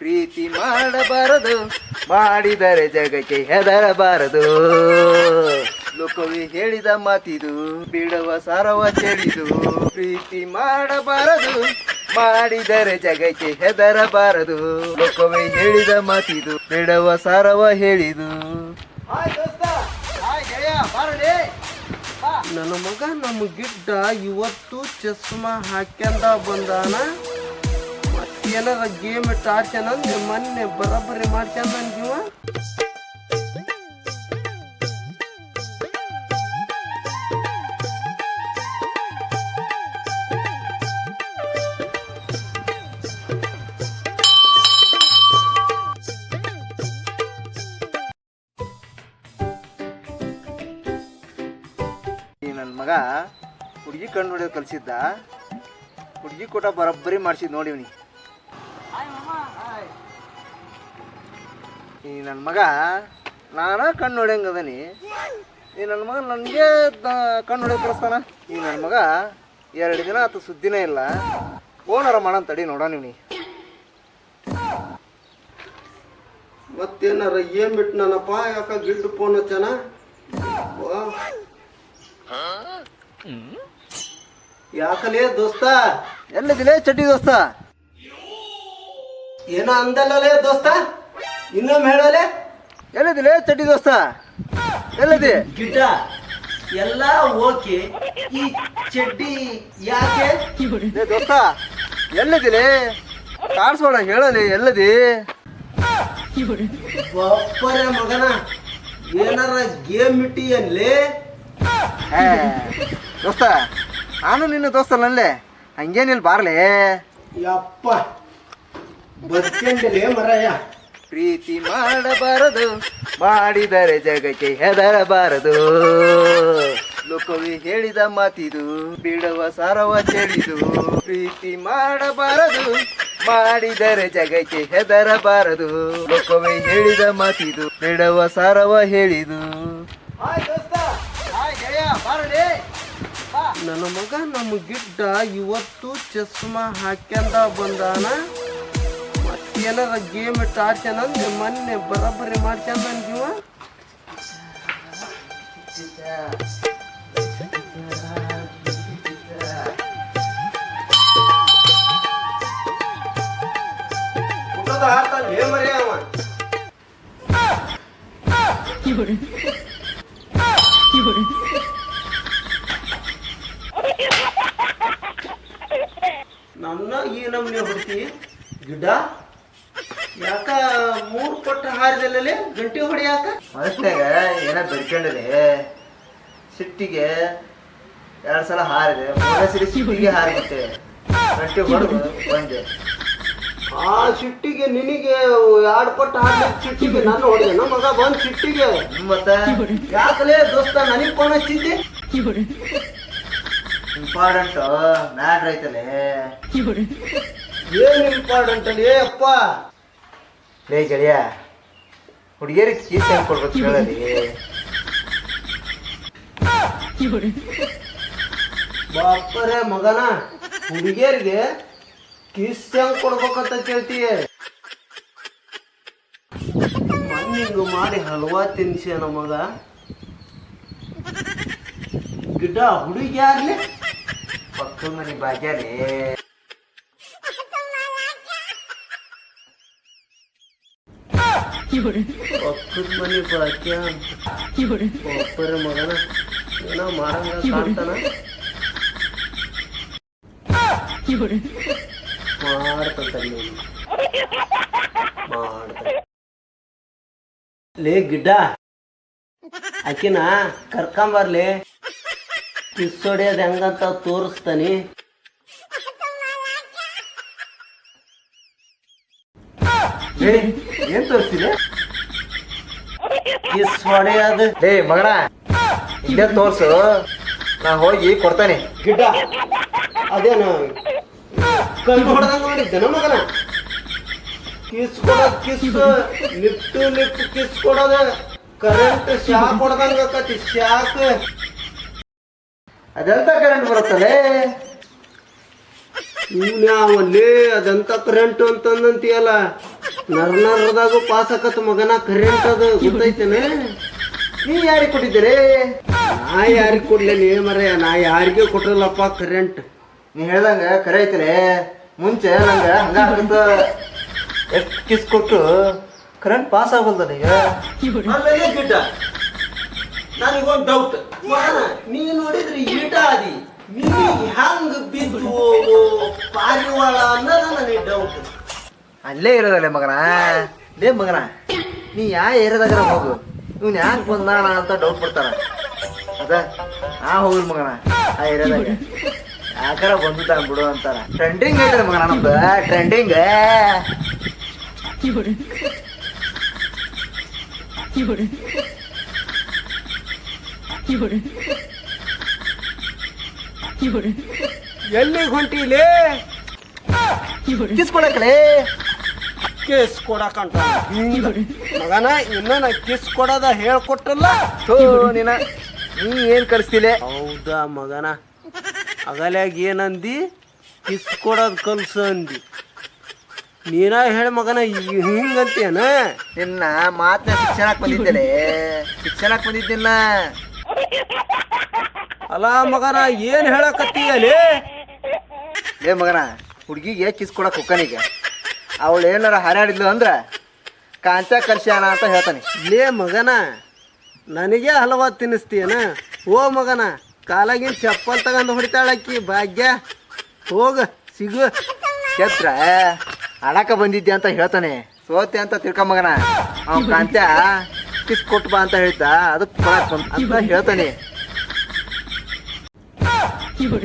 ಪ್ರೀತಿ ಮಾಡಬಾರದು ಮಾಡಿದರೆ ಜಗಕ್ಕೆ ಹೆದರಬಾರದು. ಲೋಕವೇ ಹೇಳಿದ ಮಾತಿದು ಬಿಡುವ ಸಾರವ ತಿಳಿದು. ಪ್ರೀತಿ ಮಾಡಬಾರದು ಮಾಡಿದರೆ ಜಗಕ್ಕೆ ಹೆದರಬಾರದು. ಲೋಕವೇ ಹೇಳಿದ ಮಾತಿದು ಬಿಡುವ ಸಾರವ ಹೇಳಿದು. ನನ್ನ ಮಗ ನಮ್ಮ ಗಿಡ್ಡ ಇವತ್ತು ಚಸ್ಮಾ ಹಾಕ್ಯಂದ ಬಂದಾನ. ಮತ್ತೇನಾರ ಗೇಮ್ ಆಡ್ಸ್ಯಾನಂದ್ರೆ ಮೊನ್ನೆ ಬರಬರಿ ಮಾಡ್ಸ್ಯಾನ ನೀವ ನನ್ನ ಮಗ ಹುಡುಗಿ ಕಣ್ಣು ಹೊಡೆಯೋದು ಕಲಿಸಿದ್ದ. ಹುಡುಗಿ ಕೂಡ ಬರೋಬ್ಬರಿ ಮಾಡಿಸಿದ್ ನೋಡಿ ಇವ್ನಿಗೆ. ಈ ನನ್ನ ಮಗ ನಾನ ಕಣ್ಣು ಹೊಡೆಯಂಗೆ ಅದನಿ. ಈ ನನ್ನ ಮಗ ನನಗೆ ಕಣ್ಣು ಹೊಡೆಯಕ್ಕೆ ಕಳಿಸ್ತಾನ ಈ ನನ್ನ ಮಗ ಎರಡು ದಿನ ಆತು ಸುದ್ದಿನೇ ಇಲ್ಲ. ಓನರ ಮಾಡೋಣ ತಡಿ ನೋಡೋಣ ನೀವು ಮತ್ತೇನಾರ ಏನ್ ಬಿಟ್ಟು ನನ್ನಪ್ಪ ಯಾಕ ಗಿಡ್ಡು ಫೋನ್ ಹಚ್ಚನ? ಯಾಕಲೇ ದೋಸ್ತ? ಎಲ್ಲದಿಲ್ಲ ಚಡ್ಡಿ ದೋಸ್ತ? ಏನ ಅಂದಲ್ಲಲೇ ದೋಸ್ತ? ಇನ್ನೊಮ್ಮೆ ಹೇಳಲೆ? ಎಲ್ಲಿದಿಲೇ ಚಡ್ಡಿ ದೋಸ್ತ? ಎಲ್ಲದಿ? ಗಿಡ ಎಲ್ಲ ಓಕೆ. ಈ ಚಡ್ಡಿ ಯಾಕೆ? ಏ ದೋಸ್ತ ಎಲ್ಲಿದಿಲೇ? ಕಾಡ್ಸೋಣ ಹೇಳಲಿ ಎಲ್ಲದಿ? ಬಪ್ಪರೆ ಮಗನ ಏನಾರ ಗೇಮ್ ಇಟ್ಟಿಯನ್ಲೇ ಹೇ ದೋಸ್ತ ನಾನು ನಿನ್ನ ದೋಸ್ತನಲ್ಲೇ. ಹಂಗೇನಿಲ್ಲ ಬಾರ್ಲೇ. ಯಪ್ಪ. ಬದುಕೊಂಡಲೇ ಮರಯ. ಪ್ರೀತಿ ಮಾಡಬಾರದು ಮಾಡಿದರೆ ಜಗಕ್ಕೆ ಹೆದರಬಾರದು. ಲೋಕವೇ ಹೇಳಿದ ಮಾತಿದು ಬಿಡುವ ಸಾರವ ತಿಳಿದು. ಪ್ರೀತಿ ಮಾಡಬಾರದು ಮಾಡಿದರೆ ಜಗಕ್ಕೆ ಹೆದರಬಾರದು. ಲೋಕವೇ ಹೇಳಿದ ಮಾತಿದು ಬಿಡುವ ಸಾರವ ಹೇಳಿದು. ನನ್ನ ಮಗ ನಮ್ಮ ಗಿಡ್ಡ ಇವತ್ತು ಚಸ್ಮಾ ಹಾಕ್ಯಂದ ಬಂದಾನ. ಮತ್ತೇನಾರ ಗೇಮ್ ಆಡ್ಸ್ಯಾನಂದ್ರೆ ಮೊನ್ನೆ ಬರಬರಿ ಮಾಡ್ಸ್ಯಾನ ಇವ ಪುಟ್ಟದ ಆಡ್ತಾನೆ ಲೇ ಮರೆ ಅವ? ನನ್ನ ಈ ನಮ್ನೆ ಹೊಡ್ತಿ ಗಿಡ್ಡ ಯಾಕ ಮೂರ್ ಕೊಟ್ಟ ಹಾರಿದಲ್ಲೇ ಗಂಟೆ ಹೊಡಿಯಾಕ? ಮನಸ್ನಾಗ ಏನ ಬೆಳ್ಕೊಂಡಲೆ ಸಿಟ್ಟಿಗೆ ಎರಡು ಸಲ ಹಾರಿದೆ ಮೂರನೇ ಸರಿ ಸಿಟ್ಟಿಗೆ ಹಾರಿಬಿಟ್ಟೆ ಗಂಟೆ ಹೊಡೆದು ಬಂದೆ. ಆ ಸಿಟ್ಟಿಗೆ ನಿನಗೆ ಎರಡು ಕೊಟ್ಟ ಹಾರ ಸಿಟ್ಟಿಗೆ ನಾನು ಹೊಡೆದೆ. ನಮ್ಮ ಮಗ ಬಂದ್ ಸಿಟ್ಟಿಗೆ. ಮತ್ತೆ ಯಾಕಲೇ ದೋಸ್ತ ನನಗೆ ಫೋನ್ ಹಚ್ಚಿದ್ದೆ? ಇಂಪಾರ್ಟೆಂಟ್ ಮ್ಯಾಟ್ರ್ ಐತಲೇ. ಏನ್ ಇಂಪಾರ್ಟೆಂಟ್ ಅಲ್ಲಿ? ಏ ಅಪ್ಪ ಲೇ ಗೆಳೆಯ, ಹುಡುಗಿಯರಿಗೆ ಕೀಸ್ ಹೆಂಗ್ ಕೊಡ್ಬೇಕು ಹೇಳಲಿ ಬಾಪರೆ ಮಗನ, ಹುಡುಗಿಯರಿಗೆ ಕೀಸ್ ಹೆಂಗ್ ಕೊಡ್ಬೇಕಂತ ಕೇಳ್ತೀಯ? ಮಣ್ಣಿಂಗು ಮಾಡಿ ಹಲ್ವಾ ತಿನ್ಸಿ ನಮಗ ಮಗ. ಗಿಡ್ಡ ಹುಡುಗಿ ಯಾರ್ಲಿ ಪಕ್ಕ ಮನೆ ಭಾಗ್ಯಲೇ ಪಕ್ಕದ ಮನೆ ಬಾಕ್ಯ ಬಾಪರೆ ಮಗನ ಏನೋ ಮಾಡಂಗ ಕಾಣ್ತಾನ ಮಾಡ್ತಂತಲ್ಲಿ ಮಾಡ್ತ ಲೇ ಗಿಡ್ಡ. ಆಕಿನ ಕರ್ಕೊಂಬರ್ಲಿ ಕಿಸ್ ಹೊಡಿಯೋದು ಹೆಂಗಂತ ತೋರಿಸ್ತಾನಿ. ಏನ್ ತೋರಿಸ್ತೀರಿ ಕಿಸ್ ಅದು. ಹೇ ಮಗನ ಇದೇ ತೋರ್ಸು. ನಾ ಹೋಗಿ ಕೊಡ್ತಾನೆ. ಗಿಡ್ಡ. ಅದೇನು? ಕಣ್ಣು ಹೊಡೆದಂಗ ಮಾಡಿದ್ದೆ ಮಗನ? ಕಿಸ್ ಕೊಡೋದು ಕಿಸ್. ನಿಟ್ಟು ನಿಟ್ಟು ಕಿಸ್ ಕೊಡೋದು. ಕರೆಂಟ್ ಶಾಕ್ ಹೊಡೆದಂಗ ಆಕತಿ ಶಾಕ್. ಅದೆಂತ ಕರೆಂಟ್ ಬರುತ್ತಲೇ ಇವ್ನ ಯಾವಲ್ಲಿ ಅದಂತ ಕರೆಂಟ್ ಅಂತಂದಂತೀಯಲ್ಲ? ನರ್ನರ್ದಾಗು ಪಾಸ್ ಆಕತ್ ಮಗನ ಕರೆಂಟ್ ಅದು ಗೊತ್ತೈತೇನೆ? ನೀ ಯಾರಿಗೆ ಕೊಟ್ಟಿದ್ದೀರಿ? ನಾ ಯಾರಿಗೆ ಕೊಡ್ಲೇನಿ ಮರ, ನಾ ಯಾರಿಗೂ ಕೊಟ್ಟಿಲ್ಲಪ್ಪ ಕರೆಂಟ್. ನೀ ಹೇಳ್ದಂಗ ಕರೆ ಐತ್ರಿ ಮುಂಚೆ ನಂಗೆ ಹಂಗ ಆಗತ್ತ. ಎಷ್ಟು ಕಿಸ್ ಕೊಟ್ಟು ಕರೆಂಟ್ ಪಾಸ್ ಆಗಲ್ದ ಈಗ? ಗಿಡ್ಡ. ನನಗೊಂದು ಡೌಟ್ ನೀ ನೋಡಿದ್ರಿ ಈಟ ಅದಿ ನೀ ಹಂಗ ಬಿದ್ದು ಪಾರಿವಾಳ ಡೌಟ್ ಅಲ್ಲೇ ಇರೋದಲ್ಲ ಮಗನ? ಲೇ ಮಗನ, ನೀ ಯಾ ಏರಿಯಾದಾಗ ಹೋಗು. ಇವ್ನು ಯಾಕೆ ಬಂದಾನ ಅಂತ ಡೌಟ್ ಬಿಡ್ತಾರ ಅದ ಆ ಹೋಗಿಲ್ ಮಗನ, ಆ ಏರಿಯಾದಾಗ. ಯಾಕಾರ ಬಂದಿದ್ದಾನ ಬಿಡು ಅಂತಾರ ಟ್ರೆಂಡಿಂಗ್ ಐತ್ರಿ ಮಗನ ನಮ್ದು ಟ್ರೆಂಡಿಂಗ್ ಎಲ್ಲಿಗೆ ಹೊಂಟಿಲೇ? ಕಿಸ್ ಕೊಡಕಲೇ ಕಿಸ್ ಕೊಡಕಂಟ ಮಗನ ಇನ್ನ ನಾ ಕಿಸ್ ಕೊಡೋದ ಹೇಳ್ಕೊಟ್ಟಲ್ಲ. ಥೋ ನೀನ ನೀ ಏನ್ ಕಲಿಸ್ತಿಲೆ ಹೌದಾ ಮಗನ. ಅಗಲ್ಯಾಗ ಏನಂದಿ? ಕಿಸ್ ಕೊಡೋದು ಕಲ್ಸು ಅಂದಿ. ನೀನ ಹೇಳ ಮಗನ ಹಿಂಗಂತೇನ? ನಿನ್ನ ಮಾತನ್ನ ಶಿಕ್ಷಣಕ್ಕೆ ಬಂದಿದ್ದೇನೆ ಶಿಕ್ಷಣಕ್ಕೆ ಬಂದಿದ್ದಿಲ್ಲ. ಅಲ್ಲ ಮಗನ ಏನ್ ಹೇಳಕತ್ತೀಯಲೇ? ಏ ಮಗನ ಹುಡುಗಿಗೆ ಕಿಸ್ ಕೊಡಕ್ ಹೊಕ್ಕನಿಗೆ ಅವಳು ಏನಾರ ಹಾರಾಡಿದ್ಲು ಅಂದ್ರೆ ಕಾಂತ ಕರ್ಸ್ಯಾನ ಅಂತ ಹೇಳ್ತಾನೆ. ಲೇ ಮಗನ ನನಗೆ ಹಲವ ತಿನ್ನಿಸ್ತೀಯನ? ಓ ಮಗನ ಕಾಲಾಗಿನ ಚಪ್ಪಲ್ ತಗೊಂಡು ಹೊಡಿತಾಳಕ್ಕಿ ಭಾಗ್ಯ. ಹೋಗ ಸಿಗು. ಛತ್ರ ಆಡಾಕ ಬಂದಿದ್ದೆ ಅಂತ ಹೇಳ್ತಾನೆ. ಸೋತೆ ಅಂತ ತಿಳ್ಕೊ ಮಗನ. ಅವ್ನ ಕಾಂತ ಕಿಸ್ ಕೊಟ್ಟು ಬಾ ಅಂತ ಹೇಳ್ತಾ ಅದಕ್ಕೆ ಅಂತ ಹೇಳ್ತಾನೆ.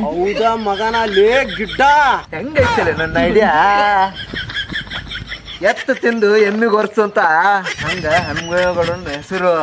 ಹೌದಾ ಮಗನ ಲೇ ಗಿಡ್ಡ. ಹೆಂಗೈತಲ್ಲ ನನ್ನ ಐಡಿಯಾ ಎತ್ತು ತಿಂದು ಎಮ್ಮಿಗೆ ಒರ್ಸು ಅಂತ ಹಂಗ ಹಮ್ಮಿಗಳನ್ನ ಹೆಸರು.